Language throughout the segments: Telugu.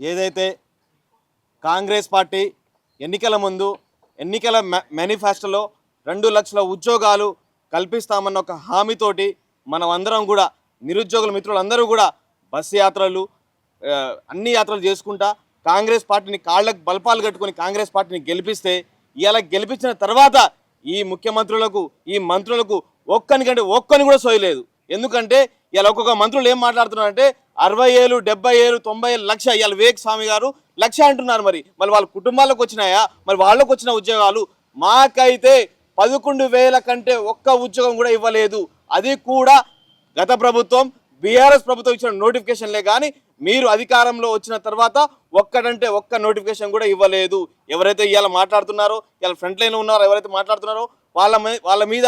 ఏదైతే కాంగ్రెస్ పార్టీ ఎన్నికల ముందు ఎన్నికల మేనిఫెస్టోలో రెండు లక్షల ఉద్యోగాలు కల్పిస్తామన్న ఒక హామీతోటి మనం అందరం కూడా నిరుద్యోగుల మిత్రులందరూ కూడా బస్సు యాత్రలు అన్ని యాత్రలు చేసుకుంటా కాంగ్రెస్ పార్టీని కాళ్ళకు బల్పాలు కట్టుకొని కాంగ్రెస్ పార్టీని గెలిపిస్తే ఇలా గెలిపించిన తర్వాత ఈ ముఖ్యమంత్రులకు ఈ మంత్రులకు ఒక్కనికంటే ఒక్కని కూడా సోయలేదు. ఎందుకంటే ఇలా ఒక్కొక్క మంత్రులు ఏం మాట్లాడుతున్నారంటే అరవై ఏళ్ళు డెబ్బై ఏళ్ళు తొంభై ఏళ్ళు లక్ష ఇవాళ వివేక్ స్వామి గారు లక్ష అంటున్నారు మరి. మరి వాళ్ళ కుటుంబాలకు వచ్చినాయా? మరి వాళ్ళకు వచ్చిన ఉద్యోగాలు మాకైతే పదకొండు వేల కంటే ఒక్క ఉద్యోగం కూడా ఇవ్వలేదు. అది కూడా గత ప్రభుత్వం బీఆర్ఎస్ ప్రభుత్వం ఇచ్చిన నోటిఫికేషన్లే కానీ మీరు అధికారంలో వచ్చిన తర్వాత ఒక్కడంటే ఒక్క నోటిఫికేషన్ కూడా ఇవ్వలేదు. ఎవరైతే ఇవాళ మాట్లాడుతున్నారో ఇవాళ ఫ్రంట్ లైన్లో ఉన్నారో ఎవరైతే మాట్లాడుతున్నారో వాళ్ళ మీ- వాళ్ళ మీద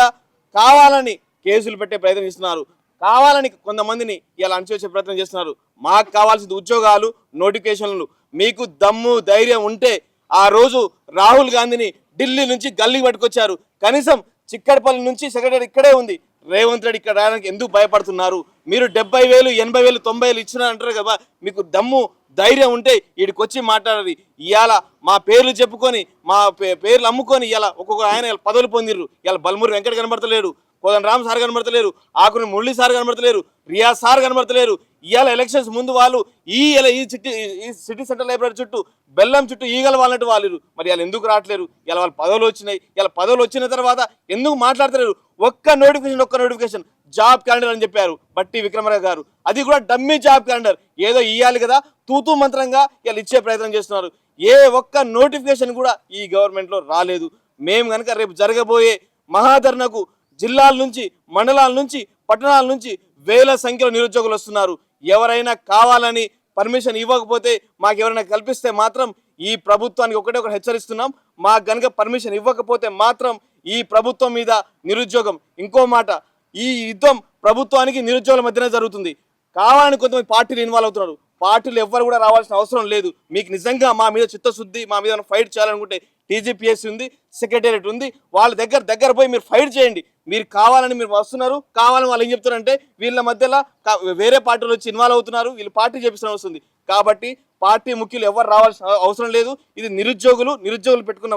కావాలని కేసులు పెట్టే ప్రయత్నం చేస్తున్నారు. కావాలని కొంతమందిని ఇలా అణచివేసే ప్రయత్నం చేస్తున్నారు. మాకు కావాల్సిన ఉద్యోగాలు నోటిఫికేషన్లు. మీకు దమ్ము ధైర్యం ఉంటే ఆ రోజు రాహుల్ గాంధీని ఢిల్లీ నుంచి గల్లీ పట్టుకొచ్చారు. కనీసం చిక్కడపల్లి నుంచి సెక్రటరీ ఇక్కడే ఉంది. రేవంత్ రెడ్డి ఇక్కడ రావడానికి ఎందుకు భయపడుతున్నారు? మీరు డెబ్బై వేలు ఎనభై వేలు తొంభై వేలు ఇచ్చినారంటారు కదా మీకు దమ్ము ధైర్యం ఉంటే వీడికి వచ్చి మాట్లాడాలి. ఇవాళ మా పేర్లు చెప్పుకొని మా పే- పేర్లు అమ్ముకొని ఇలా ఒక్కొక్క ఆయన ఇలా పదవులు పొందిర్రు. ఇలా బల్మూరి వెంకట కనబడతలేడు. కోదన్ రామ్ సార్ కనబడతలేరు ఆకుని మురళి సార్ కనబడతలేరు రియాజ్ సార్ కనబడతలేరు. ఇవాళ ఎలక్షన్స్ ముందు వాళ్ళు ఈ ఈ సిటీ ఈ సిటీ సెంటర్ లైబ్రరీ చుట్టూ బెల్లం చుట్టూ ఈగలు వాళ్ళట్టు వాళ్ళు మరి వాళ్ళు ఎందుకు రావట్లేరు? ఇలా వాళ్ళ పదవులు వచ్చినాయి. ఇలా పదవులు వచ్చిన తర్వాత ఎందుకు మాట్లాడతలేరు? ఒక్క నోటిఫికేషన్ ఒక్క నోటిఫికేషన్ జాబ్ క్యాలెండర్ అని చెప్పారు బట్టి విక్రమరావు గారు. అది కూడా డమ్మీ జాబ్ క్యాలెండర్ ఏదో ఇవ్వాలి కదా తూతూ మంత్రంగా ఇలా ఇచ్చే ప్రయత్నం చేస్తున్నారు. ఏ ఒక్క నోటిఫికేషన్ కూడా ఈ గవర్నమెంట్లో రాలేదు. మేము కనుక రేపు జరగబోయే మహాధర్నకు జిల్లాల నుంచి మండలాల నుంచి పట్టణాల నుంచి వేల సంఖ్యలో నిరుద్యోగులు వస్తున్నారు. ఎవరైనా కావాలని పర్మిషన్ ఇవ్వకపోతే మాకు ఎవరైనా కల్పిస్తే మాత్రం ఈ ప్రభుత్వానికి ఒకటే ఒకటి హెచ్చరిస్తున్నాం. మాకు గనుక పర్మిషన్ ఇవ్వకపోతే మాత్రం ఈ ప్రభుత్వం మీద నిరుద్యోగం. ఇంకో మాట ఈ యుద్ధం ప్రభుత్వానికి నిరుద్యోగుల మధ్యనే జరుగుతుంది. కావాలని కొంతమంది పార్టీలు ఇన్వాల్వ్ అవుతున్నారు. పార్టీలు ఎవ్వరు కూడా రావాల్సిన అవసరం లేదు. మీకు నిజంగా మా మీద చిత్తశుద్ధి మా మీద ఫైట్ చేయాలనుకుంటే టీజీపీఎస్సీ ఉంది సెక్రటేరియట్ ఉంది వాళ్ళ దగ్గర దగ్గర పోయి మీరు ఫైట్ చేయండి. మీరు కావాలని మీరు వస్తున్నారు కావాలని వాళ్ళు ఏం చెప్తున్నారంటే వీళ్ళ మధ్యలో కా- వేరే పార్టీలు వచ్చి ఇన్వాల్వ్ అవుతున్నారు వీళ్ళు పార్టీ చేపిస్తున్న వస్తుంది. కాబట్టి పార్టీ ముఖ్యులు ఎవరు రావాల్సిన అవసరం లేదు. ఇది నిరుద్యోగులు నిరుద్యోగులు పెట్టుకున్న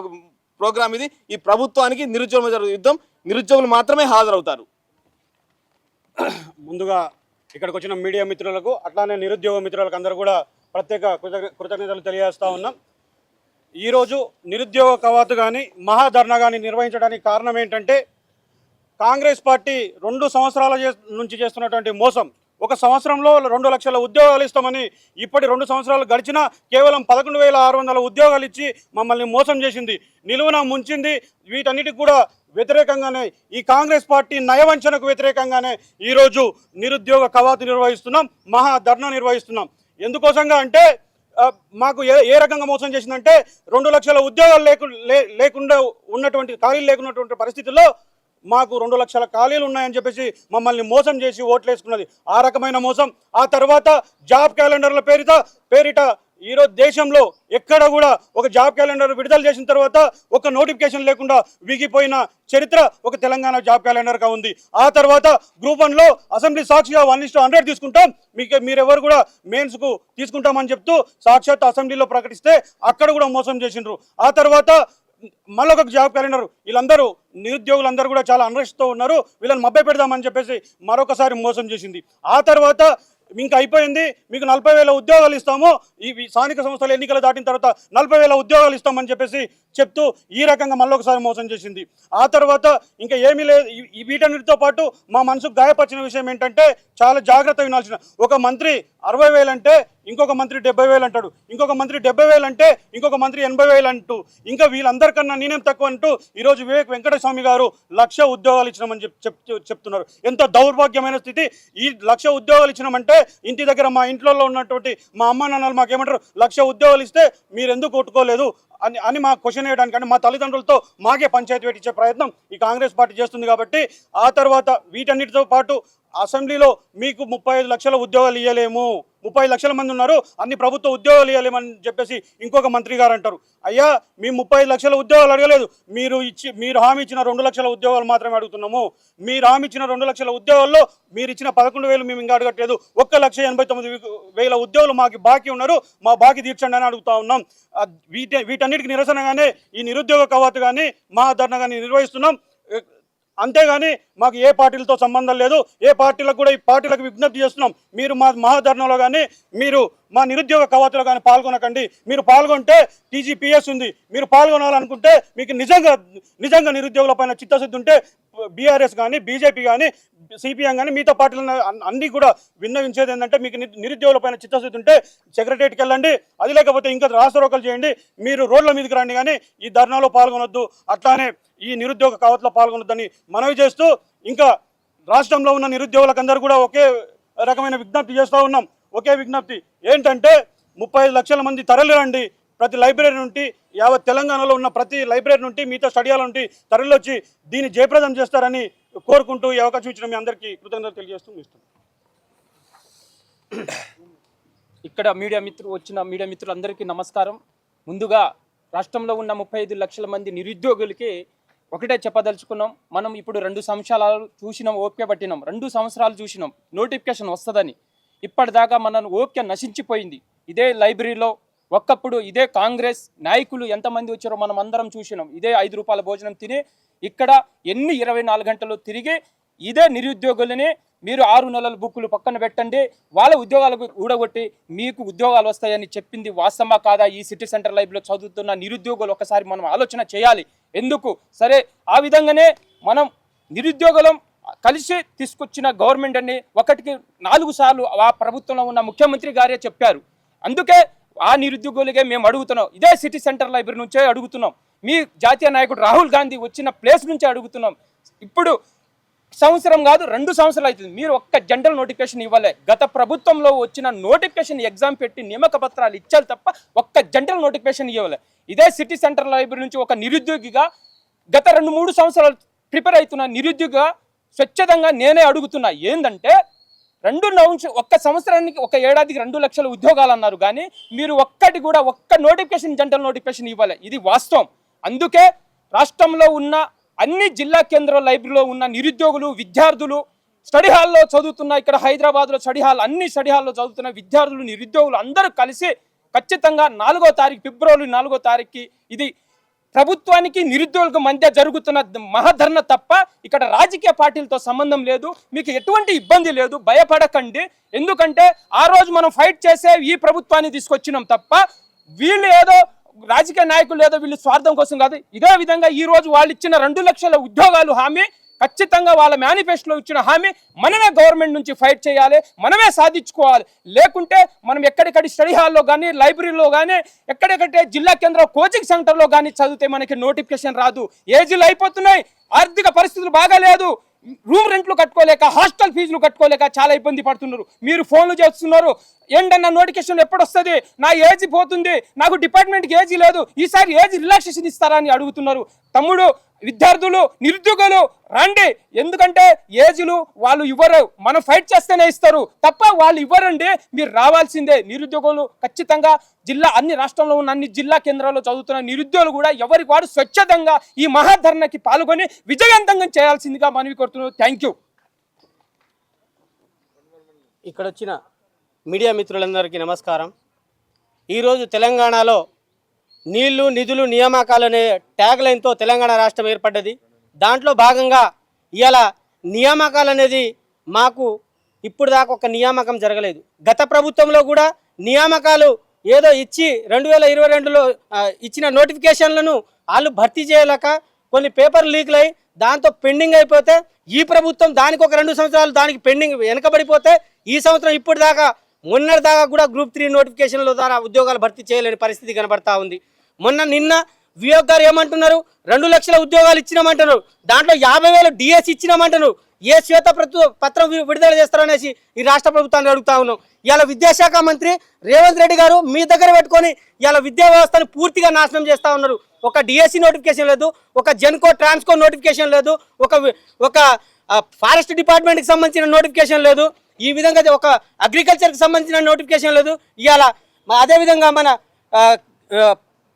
ప్రోగ్రామ్ ఇది. ఈ ప్రభుత్వానికి నిరుద్యోగుల మధ్య జరుగుతున్న యుద్ధం నిరుద్యోగులు మాత్రమే హాజరవుతారు. ముందుగా ఇక్కడికి వచ్చిన మీడియా మిత్రులకు అట్లానే నిరుద్యోగ మిత్రులకు అందరూ కూడా ప్రత్యేక కృతజ్ఞతలు తెలియజేస్తా ఉన్నాం. ఈరోజు నిరుద్యోగ కవాతు కానీ మహాధర్నా కానీ నిర్వహించడానికి కారణం ఏంటంటే కాంగ్రెస్ పార్టీ రెండు సంవత్సరాల నుంచి చేస్తున్నటువంటి మోసం. ఒక సంవత్సరంలో రెండు లక్షల ఉద్యోగాలు ఇస్తామని ఇప్పటి రెండు సంవత్సరాలు గడిచినా కేవలం పదకొండు వేల ఆరు వందల ఉద్యోగాలు ఇచ్చి మమ్మల్ని మోసం చేసింది. నిలువున ముంచింది వీటన్నిటికి కూడా వ్యతిరేకంగానే ఈ కాంగ్రెస్ పార్టీ నయవంచనకు వ్యతిరేకంగానే ఈరోజు నిరుద్యోగ కవాతు నిర్వహిస్తున్నాం మహా ధర్నా నిర్వహిస్తున్నాం. ఎందుకోసంగా అంటే మాకు ఏ ఏ రకంగా మోసం చేసిందంటే రెండు లక్షల ఉద్యోగాలు లేకు లే- లేకుండా ఉన్నటువంటి ఖాళీలు లేకున్నటువంటి పరిస్థితుల్లో మాకు రెండు లక్షల ఖాళీలు ఉన్నాయని చెప్పేసి మమ్మల్ని మోసం చేసి ఓట్లు వేసుకున్నది ఆ రకమైన మోసం. ఆ తర్వాత జాబ్ క్యాలెండర్ల పేరిట పేరిట ఈరోజు దేశంలో ఎక్కడ కూడా ఒక జాబ్ క్యాలెండర్ విడుదల చేసిన తర్వాత ఒక నోటిఫికేషన్ లేకుండా విగిపోయిన చరిత్ర ఒక తెలంగాణ జాబ్ క్యాలెండర్గా ఉంది. ఆ తర్వాత గ్రూప్ వన్లో అసెంబ్లీ సాక్షిగా వన్ ఇస్టు హండ్రెడ్ తీసుకుంటాం. మీకు మీరెవరు కూడా మెయిన్స్కు తీసుకుంటామని చెప్తూ సాక్షాత్ అసెంబ్లీలో ప్రకటిస్తే అక్కడ కూడా మోసం చేసిండ్రు. ఆ తర్వాత మళ్ళొక జాబ్ క్యాలెండర్ వీళ్ళందరూ నిరుద్యోగులందరూ కూడా చాలా అన్రెస్ట్తో ఉన్నారు. వీళ్ళని మభ్య పెడదామని చెప్పేసి మరొకసారి మోసం చేసింది. ఆ తర్వాత ఇంకా అయిపోయింది మీకు నలభై వేల ఉద్యోగాలు ఇస్తాము ఈ స్థానిక సంస్థల ఎన్నికలు దాటిన తర్వాత నలభై వేల ఉద్యోగాలు ఇస్తామని చెప్పేసి చెప్తూ ఈ రకంగా మళ్ళొకసారి మోసం చేసింది. ఆ తర్వాత ఇంకా ఏమీ లేదు వీటన్నిటితో పాటు మా మనసుకు గాయపరిచిన విషయం ఏంటంటే చాలా జాగ్రత్త వినాల్సిన ఒక మంత్రి అరవై వేలంటే ఇంకొక మంత్రి డెబ్బై వేలు అంటాడు. ఇంకొక మంత్రి డెబ్బై వేలు అంటే ఇంకొక మంత్రి ఎనభై వేలు అంటూ ఇంకా వీళ్ళందరికన్నా నేనేం తక్కువ అంటూ ఈరోజు వివేక్ వెంకటస్వామి గారు లక్ష ఉద్యోగాలు ఇచ్చినామని చెప్ చెప్ చెప్తున్నారు. ఎంత దౌర్భాగ్యమైన స్థితి. ఈ లక్ష ఉద్యోగాలు ఇచ్చినామంటే ఇంటి దగ్గర మా ఇంట్లో ఉన్నటువంటి మా అమ్మ నాన్నలు మాకేమంటారు లక్ష ఉద్యోగాలు ఇస్తే మీరు ఎందుకు కొట్టుకోలేదు అని అని మా క్వశ్చన్ వేయడానికి అంటే మా తల్లిదండ్రులతో మాకే పంచాయతీ పెట్టించే ప్రయత్నం ఈ కాంగ్రెస్ పార్టీ చేస్తుంది కాబట్టి ఆ తర్వాత వీటన్నిటితో పాటు అసెంబ్లీలో మీకు ముప్పై ఐదు లక్షల ఉద్యోగాలు ఇవ్వలేము ముప్పై లక్షల మంది ఉన్నారు అన్ని ప్రభుత్వ ఉద్యోగాలు ఇవ్వలేమని చెప్పేసి ఇంకొక మంత్రి గారు అంటారు. అయ్యా మేము ముప్పై లక్షల ఉద్యోగాలు అడగలేదు. మీరు ఇచ్చి మీరు హామీ ఇచ్చిన రెండు లక్షల ఉద్యోగాలు మాత్రమే అడుగుతున్నాము. మీరు హామీ ఇచ్చిన రెండు లక్షల ఉద్యోగాల్లో మీరు ఇచ్చిన పదకొండు వేలు మేము ఇంకా అడగట్లేదు. ఒక్క లక్ష ఎనభై తొమ్మిది వేల ఉద్యోగులు మాకు బాకీ ఉన్నారు. మా బాకీ తీర్చండి అని అడుగుతా ఉన్నాం. వీటి వీటన్నిటికి నిరసనగానే ఈ నిరుద్యోగ కవాతు కానీ మా ధర్నా కానీ నిర్వహిస్తున్నాం. అంతేగాని మాకు ఏ పార్టీలతో సంబంధం లేదు ఏ పార్టీలకు కూడా ఈ పార్టీలకు విజ్ఞప్తి చేస్తున్నాం. మీరు మా మహాధర్ణంలో కానీ మీరు మా నిరుద్యోగ కవాతులో కానీ పాల్గొనకండి. మీరు పాల్గొంటే టీజీపీఎస్ ఉంది. మీరు పాల్గొనాలనుకుంటే మీకు నిజంగా నిజంగా నిరుద్యోగుల పైన చిత్తశుద్ధి ఉంటే బీఆర్ఎస్ కానీ బీజేపీ కానీ సిపిఎం కానీ మిగతా పార్టీలను అన్నీ అన్ని కూడా విన్నవించేది ఏంటంటే మీకు నిరుద్యోగుల పైన చిత్తశుద్ధి ఉంటే సెక్రటరియట్కి వెళ్ళండి. అది లేకపోతే ఇంకా రాష్ట్రోకలు చేయండి. మీరు రోడ్ల మీదకి రండి కానీ ఈ ధర్నాలో పాల్గొనొద్దు. అట్లానే ఈ నిరుద్యోగ కవతలో పాల్గొనొద్దని మనవి చేస్తూ ఇంకా రాష్ట్రంలో ఉన్న నిరుద్యోగులకందరూ కూడా ఒకే రకమైన విజ్ఞప్తి చేస్తూ ఉన్నాం. ఒకే విజ్ఞప్తి ఏంటంటే ముప్పై లక్షల మంది తరలి రండి ప్రతి లైబ్రరీ నుండి యావత్ తెలంగాణలో ఉన్న ప్రతి లైబ్రరీ నుండి మిగతా స్టడియాల నుండి తరలి వచ్చి దీన్ని జయప్రదం చేస్తారని కోరుకుంటూ ఈ అవకాశం ఇచ్చిన మీ అందరికీ కృతజ్ఞతలు తెలియజేస్తూ ముగిస్తున్నాను. ఇక్కడ మీడియా మిత్రులు వచ్చిన మీడియా మిత్రులందరికీ నమస్కారం. ముందుగా రాష్ట్రంలో ఉన్న ముప్పై ఐదు లక్షల మంది నిరుద్యోగులకి ఒకటే చెప్పదలుచుకున్నాం. మనం ఇప్పుడు రెండు సంవత్సరాలు చూసినాం ఓపిక పట్టినాం. రెండు సంవత్సరాలు చూసినాం నోటిఫికేషన్ వస్తుందని. ఇప్పటిదాకా మన ఓపిక నశించిపోయింది. ఇదే లైబ్రరీలో ఒక్కప్పుడు ఇదే కాంగ్రెస్ నాయకులు ఎంతమంది వచ్చారో మనం అందరం చూసినాం. ఇదే ఐదు రూపాయల భోజనం తిని ఇక్కడ ఎన్ని ఇరవై నాలుగు గంటలు తిరిగి ఇదే నిరుద్యోగులని మీరు ఆరు నెలల బుక్కులు పక్కన పెట్టండి. వాళ్ళ ఉద్యోగాలకు ఊడగొట్టి మీకు ఉద్యోగాలు వస్తాయని చెప్పింది వాస్తవమా కాదా? ఈ సిటీ సెంటర్ లైఫ్లో చదువుతున్న నిరుద్యోగులు ఒకసారి మనం ఆలోచన చేయాలి. ఎందుకు? సరే ఆ విధంగానే మనం నిరుద్యోగులం కలిసి తీసుకొచ్చిన గవర్నమెంట్ అని ఒకటికి నాలుగు సార్లు ఆ ప్రభుత్వంలో ఉన్న ముఖ్యమంత్రి గారే చెప్పారు. అందుకే ఆ నిరుద్యోగులకే మేము అడుగుతున్నాం. ఇదే సిటీ సెంటర్ లైబ్రరీ నుంచే అడుగుతున్నాం. మీ జాతీయ నాయకుడు రాహుల్ గాంధీ వచ్చిన ప్లేస్ నుంచే అడుగుతున్నాం. ఇప్పుడు సంవత్సరం కాదు రెండు సంవత్సరాలు అవుతుంది. మీరు ఒక్క జనరల్ నోటిఫికేషన్ ఇవ్వలే. గత ప్రభుత్వంలో వచ్చిన నోటిఫికేషన్ ఎగ్జామ్ పెట్టి నియామక పత్రాలు ఇచ్చారు తప్ప ఒక్క జనరల్ నోటిఫికేషన్ ఇవ్వలే. ఇదే సిటీ సెంటర్ లైబ్రరీ నుంచి ఒక నిరుద్యోగిగా గత రెండు మూడు సంవత్సరాలు ప్రిపేర్ అవుతున్న నిరుద్యోగిగా స్వచ్ఛతంగా నేనే అడుగుతున్నా. ఏంటంటే రెండు నవంశ ఒక్క సంవత్సరానికి ఒక ఏడాదికి రెండు లక్షల ఉద్యోగాలు అన్నారు. కానీ మీరు ఒక్కటి కూడా ఒక్క నోటిఫికేషన్ జనరల్ నోటిఫికేషన్ ఇవ్వాలి. ఇది వాస్తవం. అందుకే రాష్ట్రంలో ఉన్న అన్ని జిల్లా కేంద్ర లైబ్రరీలో ఉన్న నిరుద్యోగులు విద్యార్థులు స్టడీ హాల్లో చదువుతున్న ఇక్కడ హైదరాబాద్లో స్టడీ హాల్ అన్ని స్టడీ హాల్లో చదువుతున్న విద్యార్థులు నిరుద్యోగులు అందరూ కలిసి ఖచ్చితంగా నాలుగో తారీఖు ఫిబ్రవరి నాలుగో తారీఖుకి ఇది ప్రభుత్వానికి నిరుద్యోగులకు మధ్య జరుగుతున్న మహాధరణ తప్ప ఇక్కడ రాజకీయ పార్టీలతో సంబంధం లేదు. మీకు ఎటువంటి ఇబ్బంది లేదు. భయపడకండి. ఎందుకంటే ఆ రోజు మనం ఫైట్ చేసే ఈ ప్రభుత్వాన్ని తీసుకొచ్చినాం తప్ప వీళ్ళు ఏదో రాజకీయ నాయకులు ఏదో వీళ్ళు స్వార్థం కోసం కాదు. ఇదే విధంగా ఈ రోజు వాళ్ళు ఇచ్చిన రెండు లక్షల ఉద్యోగాలు హామీ ఖచ్చితంగా వాళ్ళ మేనిఫెస్టోలో ఇచ్చిన హామీ మనమే గవర్నమెంట్ నుంచి ఫైట్ చేయాలి మనమే సాధించుకోవాలి. లేకుంటే మనం ఎక్కడెక్కడ స్టడీ హాల్లో కానీ లైబ్రరీలో కానీ ఎక్కడెక్కడే జిల్లా కేంద్ర కోచింగ్ సెంటర్లో కానీ చదివితే మనకి నోటిఫికేషన్ రాదు. ఏజీలు అయిపోతున్నాయి? ఆర్థిక పరిస్థితులు బాగాలేదు రూమ్ రెంట్లు కట్టుకోలేక హాస్టల్ ఫీజులు కట్టుకోలేక చాలా ఇబ్బంది పడుతున్నారు. మీరు ఫోన్లు చేస్తున్నారు. ఏంటన్న నోటిఫికేషన్ ఎప్పుడు వస్తుంది నా ఏజ్ పోతుంది నాకు డిపార్ట్మెంట్కి ఏజీ లేదు ఈసారి ఏజ్ రిలాక్సేషన్ ఇస్తారా అని అడుగుతున్నారు. తమ్ముడు విద్యార్థులు నిరుద్యోగులు రండి. ఎందుకంటే ఏజ్లు వాళ్ళు ఇవ్వరు. మనం ఫైట్ చేస్తేనే ఇస్తారు. తప్ప వాళ్ళు ఇవ్వరండి. మీరు రావాల్సిందే. నిరుద్యోగులు ఖచ్చితంగా జిల్లా అన్ని రాష్ట్రంలో ఉన్న అన్ని జిల్లా కేంద్రాల్లో చదువుతున్న నిరుద్యోగులు కూడా ఎవరికి వాడు స్వచ్ఛతంగా ఈ మహాధరణకి పాల్గొని విజయవంతంగా చేయాల్సిందిగా మనవి కోరుతున్నాం థ్యాంక్ యూ ఇక్కడ వచ్చిన మీడియా మిత్రులందరికీ నమస్కారం. ఈరోజు తెలంగాణలో నీళ్ళు నిధులు నియామకాలు అనే ట్యాగ్ లైన్తో తెలంగాణ రాష్ట్రం ఏర్పడ్డది. దాంట్లో భాగంగా ఇవాళ నియామకాలు అనేది మాకు ఇప్పుడు దాకా ఒక నియామకం జరగలేదు. గత ప్రభుత్వంలో కూడా నియామకాలు ఏదో ఇచ్చి రెండు వేల ఇరవై రెండులో ఇచ్చిన నోటిఫికేషన్లను వాళ్ళు భర్తీ చేయలేక కొన్ని పేపర్ లీక్లు అయి దాంతో పెండింగ్ అయిపోతే ఈ ప్రభుత్వం దానికి ఒక రెండు సంవత్సరాలు దానికి పెండింగ్ వెనకబడిపోతే ఈ సంవత్సరం ఇప్పుడు దాకా మొన్నటి దాకా కూడా గ్రూప్ త్రీ నోటిఫికేషన్ల ద్వారా ఉద్యోగాలు భర్తీ చేయలేని పరిస్థితి కనబడతా ఉంది. మొన్న నిన్న వియోగ్ గారు ఏమంటున్నారు? రెండు లక్షల ఉద్యోగాలు ఇచ్చినామంటున్నారు. దాంట్లో యాభై వేలు డిఎస్ ఇచ్చినామంటున్నారు. ఏ శ్వేత పత్రం విడుదల చేస్తారనేసి ఈ రాష్ట్ర ప్రభుత్వాన్ని అడుగుతా ఉన్నాం. ఇవాళ విద్యాశాఖ మంత్రి రేవంత్ రెడ్డి గారు మీ దగ్గర పెట్టుకొని ఇవాళ విద్యా వ్యవస్థను పూర్తిగా నాశనం చేస్తా ఉన్నారు. ఒక డిఎస్సి నోటిఫికేషన్ లేదు ఒక జెన్కో ట్రాన్స్కో నోటిఫికేషన్ లేదు ఒక ఒక ఫారెస్ట్ డిపార్ట్మెంట్కి సంబంధించిన నోటిఫికేషన్ లేదు. ఈ విధంగా ఒక అగ్రికల్చర్కి సంబంధించిన నోటిఫికేషన్ లేదు. ఇవాళ అదేవిధంగా మన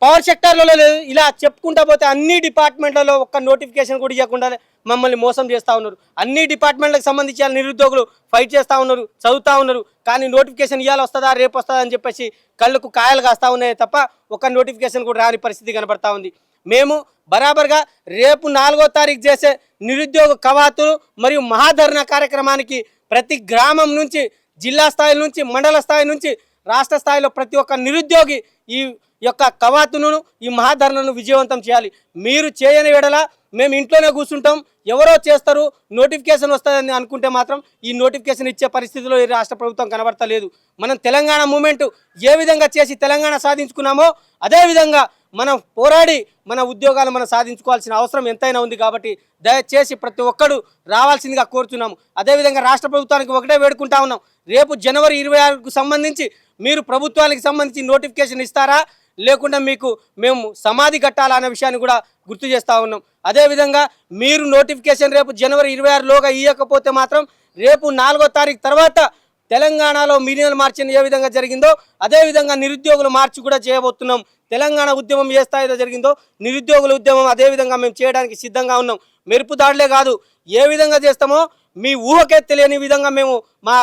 పవర్ సెక్టార్లో లేదు. ఇలా చెప్పుకుంటా పోతే అన్ని డిపార్ట్మెంట్లలో ఒక్క నోటిఫికేషన్ కూడా ఇవ్వకుండా మమ్మల్ని మోసం చేస్తూ ఉన్నారు. అన్ని డిపార్ట్మెంట్లకు సంబంధించి నిరుద్యోగులు ఫైట్ చేస్తూ ఉన్నారు చదువుతూ ఉన్నారు. కానీ నోటిఫికేషన్ ఇవాళ వస్తుందా రేపు వస్తుందా అని చెప్పేసి కళ్ళకు కాయలు కాస్తూ ఉన్నాయి తప్ప ఒక్క నోటిఫికేషన్ కూడా రాని పరిస్థితి కనబడతా ఉంది. మేము బరాబర్గా రేపు నాలుగో తారీఖు చేసే నిరుద్యోగ కవాతులు మరియు మహాధరణ కార్యక్రమానికి ప్రతి గ్రామం నుంచి జిల్లా స్థాయి నుంచి మండల స్థాయి నుంచి రాష్ట్ర స్థాయిలో ప్రతి ఒక్క నిరుద్యోగి ఈ యొక్క కవాతును ఈ మహాధరణను విజయవంతం చేయాలి. మీరు చేయని వేడల మేము ఇంట్లోనే కూర్చుంటాం. ఎవరో చేస్తారు నోటిఫికేషన్ వస్తుందని అనుకుంటే మాత్రం ఈ నోటిఫికేషన్ ఇచ్చే పరిస్థితిలో ఈ రాష్ట్ర ప్రభుత్వం కనబడతలేదు. మనం తెలంగాణ మూమెంట్ ఏ విధంగా చేసి తెలంగాణ సాధించుకున్నామో అదేవిధంగా మనం పోరాడి మన ఉద్యోగాలు మనం సాధించుకోవాల్సిన అవసరం ఎంతైనా ఉంది కాబట్టి దయచేసి ప్రతి ఒక్కడు రావాల్సిందిగా కోరుతున్నాము అదేవిధంగా రాష్ట్ర ప్రభుత్వానికి ఒకటే వేడుకుంటా ఉన్నాం. రేపు జనవరి ఇరవై ఆరుకు సంబంధించి మీరు ప్రభుత్వానికి సంబంధించి నోటిఫికేషన్ ఇస్తారా? లేకుండా మీకు మేము సమాధి కట్టాలా అనే విషయాన్ని కూడా గుర్తు చేస్తూ ఉన్నాం. అదేవిధంగా మీరు నోటిఫికేషన్ రేపు జనవరి ఇరవై ఆరులోగా ఇవ్వకపోతే మాత్రం రేపు నాలుగో తారీఖు తర్వాత తెలంగాణలో మిలియన్ మార్చిని ఏ విధంగా జరిగిందో అదేవిధంగా నిరుద్యోగులు నిరుద్యోగుల మార్చి కూడా చేయబోతున్నాం. తెలంగాణ ఉద్యమం ఏ స్థాయిలో జరిగిందో నిరుద్యోగుల ఉద్యమం అదే విధంగా మేము చేయడానికి సిద్ధంగా ఉన్నాం. మెరుపు దాడులే కాదు ఏ విధంగా చేస్తామో మీ ఊహకే తెలియని విధంగా మేము మా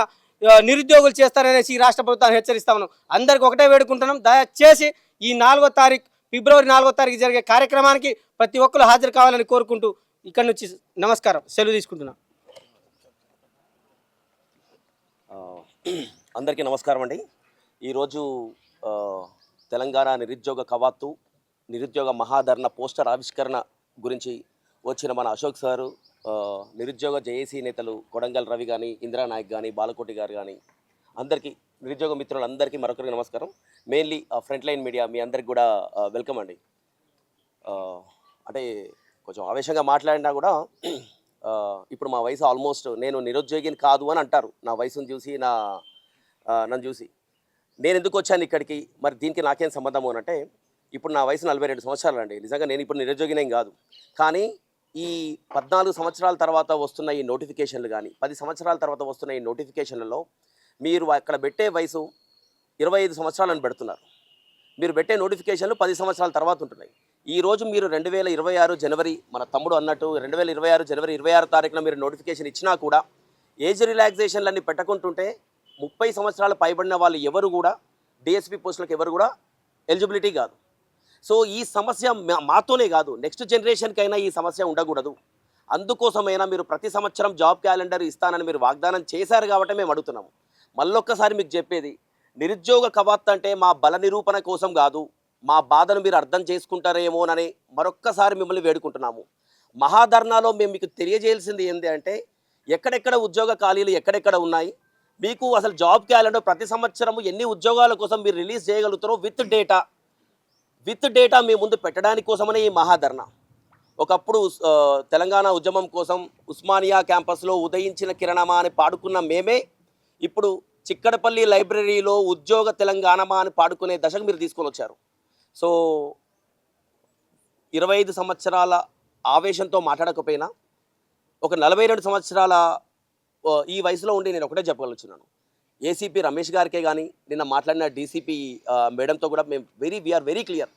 నిరుద్యోగులు చేస్తారనేసి ఈ రాష్ట్ర ప్రభుత్వాన్ని హెచ్చరిస్తా ఉన్నాం. అందరికి ఒకటే వేడుకుంటున్నాం. దయచేసి ఈ నాలుగో తారీఖు ఫిబ్రవరి నాలుగో తారీఖు జరిగే కార్యక్రమానికి ప్రతి ఒక్కరు హాజరు కావాలని కోరుకుంటూ ఇక్కడ నుంచి నమస్కారం. సెలవు తీసుకుంటున్నాం. అందరికీ నమస్కారం అండి. ఈరోజు తెలంగాణ నిరుద్యోగ కవాత్తు నిరుద్యోగ మహాధరణ పోస్టర్ ఆవిష్కరణ గురించి వచ్చిన మన అశోక్ సారు నిరుద్యోగ జేఏసీ నేతలు కొడంగల్ రవి కానీ ఇందిరానాయక్ కానీ బాలకోటి గారు కానీ అందరికీ నిరుద్యోగ మిత్రులందరికీ మరొకరికి నమస్కారం. మెయిన్లీ ఫ్రంట్ లైన్ మీడియా మీ అందరికి కూడా వెల్కమ్ అండి. అంటే కొంచెం ఆవేశంగా మాట్లాడినా కూడా ఇప్పుడు మా వయసు ఆల్మోస్ట్ నేను నిరుద్యోగిని కాదు అని అంటారు. నా వయసును చూసి నా నన్ను చూసి. నేను ఎందుకు వచ్చాను ఇక్కడికి? మరి దీనికి నాకేం సంబంధము అని అంటే ఇప్పుడు నా వయసు నలభై రెండు సంవత్సరాలు అండి నిజంగా నేను ఇప్పుడు నిరుద్యోగినేం కాదు. కానీ ఈ పద్నాలుగు సంవత్సరాల తర్వాత వస్తున్న ఈ నోటిఫికేషన్లు కానీ పది సంవత్సరాల తర్వాత వస్తున్న ఈ నోటిఫికేషన్లలో మీరు అక్కడ పెట్టే వయసు ఇరవై ఐదు సంవత్సరాలను పెడుతున్నారు. మీరు పెట్టే నోటిఫికేషన్లు పది సంవత్సరాల తర్వాత ఉంటున్నాయి. ఈ రోజు మీరు రెండు వేల ఇరవై ఆరు జనవరి మన తమ్ముడు అన్నట్టు రెండు వేల ఇరవై ఆరు జనవరి ఇరవై ఆరు తారీఖున మీరు నోటిఫికేషన్ ఇచ్చినా కూడా ఏజ్ రిలాక్సేషన్లన్నీ పెట్టకుంటుంటే ముప్పై సంవత్సరాలు పైబడిన వాళ్ళు ఎవరు కూడా డిఎస్పీ పోస్టులకు ఎవరు కూడా ఎలిజిబిలిటీ కాదు. సో ఈ సమస్య మా- మాతోనే కాదు నెక్స్ట్ జనరేషన్కైనా ఈ సమస్య ఉండకూడదు. అందుకోసమైనా మీరు ప్రతి సంవత్సరం జాబ్ క్యాలెండర్ ఇస్తానని మీరు వాగ్దానం చేశారు కాబట్టి మేము అడుగుతున్నాము. మళ్ళొక్కసారి మీకు చెప్పేది నిరుద్యోగ కవాత్ అంటే మా బల నిరూపణ కోసం కాదు మా బాధను మీరు అర్థం చేసుకుంటారేమోనని మరొక్కసారి మిమ్మల్ని వేడుకుంటున్నాము. మహాధర్నాలో మేము మీకు తెలియజేయాల్సింది ఏంటి అంటే ఎక్కడెక్కడ ఉద్యోగ ఖాళీలు ఎక్కడెక్కడ ఉన్నాయి మీకు అసలు జాబ్ క్యాలెండర్ ప్రతి సంవత్సరము ఎన్ని ఉద్యోగాల కోసం మీరు రిలీజ్ చేయగలుగుతారో విత్ డేటా విత్ డేటా మీ ముందు పెట్టడానికి కోసమనే ఈ మహాధర్ణ ఒకప్పుడు తెలంగాణ ఉద్యమం కోసం ఉస్మానియా క్యాంపస్లో ఉదయించిన కిరణమా అని పాడుకున్న మేమే ఇప్పుడు చిక్కడపల్లి లైబ్రరీలో ఉద్యోగ తెలంగాణమా అని పాడుకునే దశకు మీరు తీసుకొని వచ్చారు సో ఇరవై ఐదు సంవత్సరాల ఆవేశంతో మాట్లాడకపోయినా ఒక నలభై రెండు సంవత్సరాల ఈ వయసులో ఉండి నేను ఒకటే చెప్పగలుగుతున్నాను ఏసీపీ రమేష్ గారికే కానీ నిన్న మాట్లాడిన డీసీపీ మేడంతో కూడా మేము very we are very clear.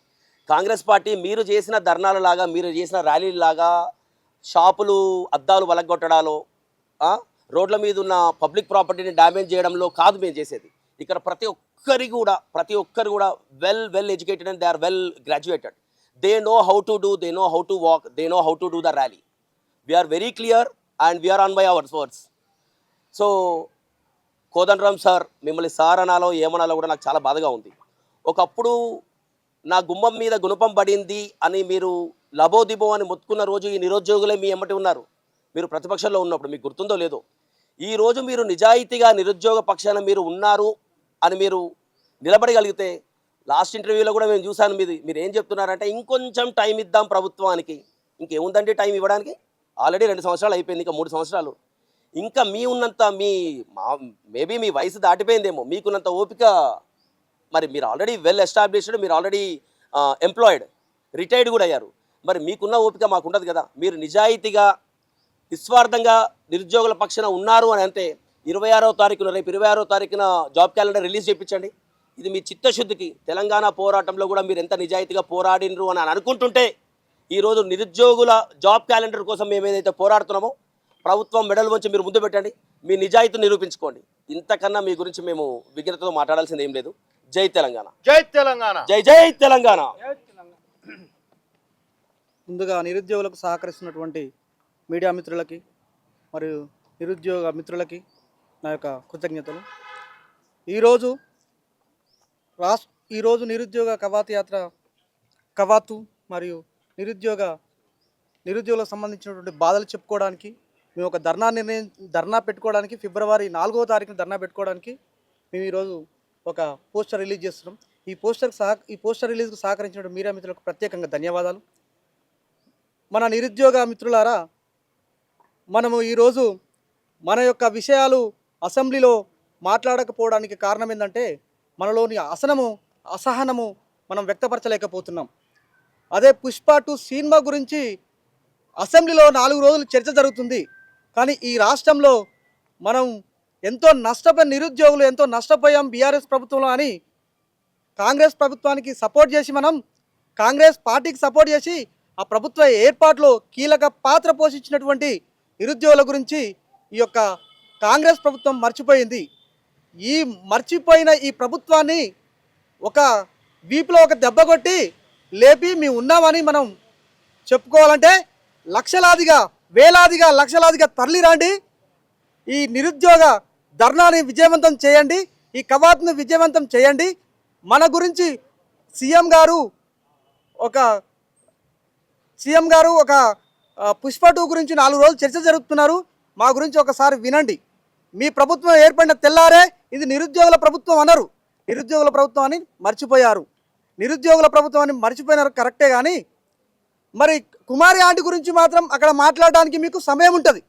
Congress party మీరు చేసిన ధర్నాల లాగా మీరు చేసిన ర్యాలీలాగా షాపులు అద్దాలు వలగొట్టడాలో రోడ్ల మీద ఉన్న పబ్లిక్ ప్రాపర్టీని డ్యామేజ్ చేయడంలో కాదు మేము చేసేది. ఇక్కడ ప్రతి ఒక్క ఒక్కరి కూడా ప్రతి ఒక్కరు కూడా well well educated and they are well graduated they know how to do they know how to walk they know how to do the rally we are very clear and we are on by ours words so Kodandaram sir మిమ్మల్ని సార్ అనాలో ఏమనాలో కూడా నాకు చాలా బాధగా ఉంది. ఒకప్పుడు నా గుమ్మం మీద గుణపం పడింది అని మీరు లబోదిబో అని మొత్తుకున్న రోజు ఈ నిరుద్యోగులే మీ ఎమ్మటి ఉన్నారు. మీరు ప్రతిపక్షంలో ఉన్నప్పుడు మీకు గుర్తుందో లేదో. ఈ రోజు మీరు నిజాయితీగా నిరుద్యోగ పక్షాన మీరు ఉన్నారు అని మీరు నిలబడగలిగితే లాస్ట్ ఇంటర్వ్యూలో కూడా మేము చూసాను మీది. మీరు ఏం చెప్తున్నారంటే ఇంకొంచెం టైం ఇద్దాం ప్రభుత్వానికి. ఇంకేముందండి టైం ఇవ్వడానికి? ఆల్రెడీ రెండు సంవత్సరాలు అయిపోయింది ఇంకా మూడు సంవత్సరాలు. ఇంకా మీ ఉన్నంత మీ మా మేబీ మీ వయసు దాటిపోయిందేమో మీకున్నంత ఓపిక మరి మీరు ఆల్రెడీ వెల్ ఎస్టాబ్లిష్డ్ మీరు ఆల్రెడీ ఎంప్లాయిడ్ రిటైర్డ్ కూడా అయ్యారు. మరి మీకున్న ఓపిక మాకు ఉండదు కదా. మీరు నిజాయితీగా నిస్వార్థంగా నిరుద్యోగుల పక్షాన ఉన్నారు అని అంటే ఇరవై ఆరో తారీఖున రేపు ఇరవై ఆరో తారీఖున జాబ్ క్యాలెండర్ రిలీజ్ చేయించండి. ఇది మీ చిత్తశుద్ధికి తెలంగాణ పోరాటంలో కూడా మీరు ఎంత నిజాయితీగా పోరాడినరు అని అనుకుంటుంటే ఈరోజు నిరుద్యోగుల జాబ్ క్యాలెండర్ కోసం మేము ఏదైతే పోరాడుతున్నామో ప్రభుత్వం మెడల్ వంచి మీరు ముందు పెట్టండి మీ నిజాయితీ నిరూపించుకోండి. ఇంతకన్నా మీ గురించి మేము విఘ్నతతో మాట్లాడాల్సింది ఏం లేదు. జై తెలంగాణ. జై తెలంగాణ. జై జై తెలంగాణ. ముందుగా నిరుద్యోగులకు సహకరిస్తున్నటువంటి మీడియా మిత్రులకి మరియు నిరుద్యోగ మిత్రులకి నా యొక్క కృతజ్ఞతలు. ఈరోజు రాష్ట్ర ఈరోజు నిరుద్యోగ కవాతు యాత్ర కవాతు మరియు నిరుద్యోగ నిరుద్యోగులకు సంబంధించినటువంటి బాధలు చెప్పుకోవడానికి మేము ఒక ధర్నా నిర్ణయం ధర్నా పెట్టుకోవడానికి ఫిబ్రవరి నాలుగవ తారీఖున ధర్నా పెట్టుకోవడానికి మేము ఈరోజు ఒక పోస్టర్ రిలీజ్ చేస్తున్నాం. ఈ పోస్టర్ సహ ఈ పోస్టర్ రిలీజ్కు సహకరించిన మీడియా మిత్రులకు ప్రత్యేకంగా ధన్యవాదాలు. మన నిరుద్యోగ మిత్రులారా మనము ఈరోజు మన యొక్క విషయాలు అసెంబ్లీలో మాట్లాడకపోవడానికి కారణం ఏంటంటే మనలోని అసనము అసహనము మనం వ్యక్తపరచలేకపోతున్నాం. అదే పుష్ప టు సినిమా గురించి అసెంబ్లీలో నాలుగు రోజులు చర్చ జరుగుతుంది. కానీ ఈ రాష్ట్రంలో మనం ఎంతో నష్టపోయిన నిరుద్యోగులు ఎంతో నష్టపోయాం బీఆర్ఎస్ ప్రభుత్వంలో అని కాంగ్రెస్ ప్రభుత్వానికి సపోర్ట్ చేసి మనం కాంగ్రెస్ పార్టీకి సపోర్ట్ చేసి ఆ ప్రభుత్వ ఏర్పాటులో కీలక పాత్ర పోషించినటువంటి నిరుద్యోగుల గురించి ఈ యొక్క కాంగ్రెస్ ప్రభుత్వం మర్చిపోయింది. ఈ మర్చిపోయిన ఈ ప్రభుత్వాన్ని ఒక వీపులో ఒక దెబ్బ కొట్టి లేపి మేము ఉన్నామని మనం చెప్పుకోవాలంటే లక్షలాదిగా వేలాదిగా లక్షలాదిగా తరలిరండి ఈ నిరుద్యోగ ధర్నాని విజయవంతం చేయండి. ఈ కవాతును విజయవంతం చేయండి. మన గురించి సీఎం గారు ఒక సీఎం గారు ఒక పుష్ప టూ గురించి నాలుగు రోజులు చర్చ జరుపుతున్నారు. మా గురించి ఒకసారి వినండి. మీ ప్రభుత్వం ఏర్పడిన తెల్లారే ఇది నిరుద్యోగుల ప్రభుత్వం అనరు. నిరుద్యోగుల ప్రభుత్వం అని మర్చిపోయారు. నిరుద్యోగుల ప్రభుత్వం అని మర్చిపోయినారు కరెక్టే కానీ మరి కుమారి ఆంటీ గురించి మాత్రం అక్కడ మాట్లాడడానికి మీకు సమయం ఉంటుంది.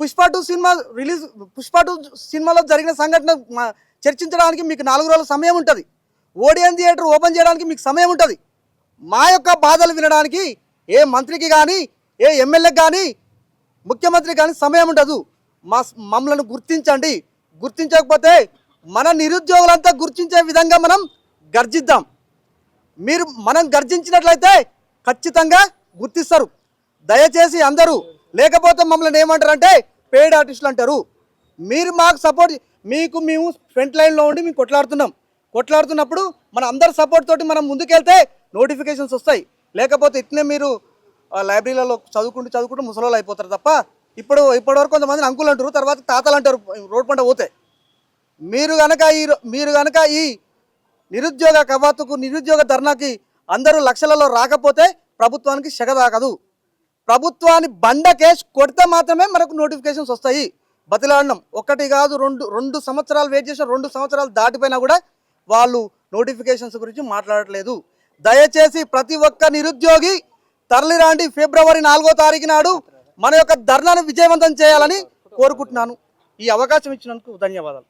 Pushpa two cinema release Pushpa two సినిమాలో జరిగిన సంఘటన చర్చించడానికి మీకు నాలుగు రోజుల సమయం ఉంటుంది. ఓడియన్ థియేటర్ ఓపెన్ చేయడానికి మీకు సమయం ఉంటుంది. మా యొక్క బాధలు వినడానికి ఏ మంత్రికి కానీ ఏ ఎమ్మెల్యేకి కానీ ముఖ్యమంత్రికి కానీ సమయం ఉండదు. మా మమ్మల్ని గుర్తించండి. గుర్తించకపోతే మన నిరుద్యోగులంతా గుర్తించే విధంగా మనం గర్జిద్దాం. మీరు మనం గర్జించినట్లయితే ఖచ్చితంగా గుర్తిస్తారు. దయచేసి అందరూ లేకపోతే మమ్మల్ని ఏమంటారు అంటే పెయిడ్ ఆర్టిస్టులు అంటారు. మీరు మాకు సపోర్ట్ మీకు మేము ఫ్రంట్ లైన్లో ఉండి మేము కొట్లాడుతున్నాం. కొట్లాడుతున్నప్పుడు మన అందరి సపోర్ట్ తోటి మనం ముందుకెళ్తే నోటిఫికేషన్స్ వస్తాయి. లేకపోతే ఇట్నే మీరు లైబ్రరీలలో చదువుకుంటూ చదువుకుంటూ ముసలోళ్ళు అయిపోతారు తప్ప ఇప్పుడు ఇప్పటివరకు కొంతమంది అంకులు అంటారు తర్వాత తాతలు అంటారు రోడ్ పంట పోతే. మీరు గనక ఈ రో- మీరు గనక ఈ నిరుద్యోగ కవాతుకు నిరుద్యోగ ధర్నాకి అందరూ లక్షలలో రాకపోతే ప్రభుత్వానికి శగ తాకదు. ప్రభుత్వాన్ని బండకేసి కొడితే మాత్రమే మనకు నోటిఫికేషన్స్ వస్తాయి. బతిలాడడం ఒకటి కాదు రెండు రెండు సంవత్సరాలు వెయిట్ చేసిన రెండు సంవత్సరాలు దాటిపోయినా కూడా వాళ్ళు నోటిఫికేషన్స్ గురించి మాట్లాడట్లేదు. దయచేసి ప్రతి ఒక్క నిరుద్యోగి తరలిరాండి ఫిబ్రవరి నాలుగో తారీఖు నాడు మన యొక్క ధర్నాను విజయవంతం చేయాలని కోరుకుంటున్నాను. ఈ అవకాశం ఇచ్చినందుకు ధన్యవాదాలు.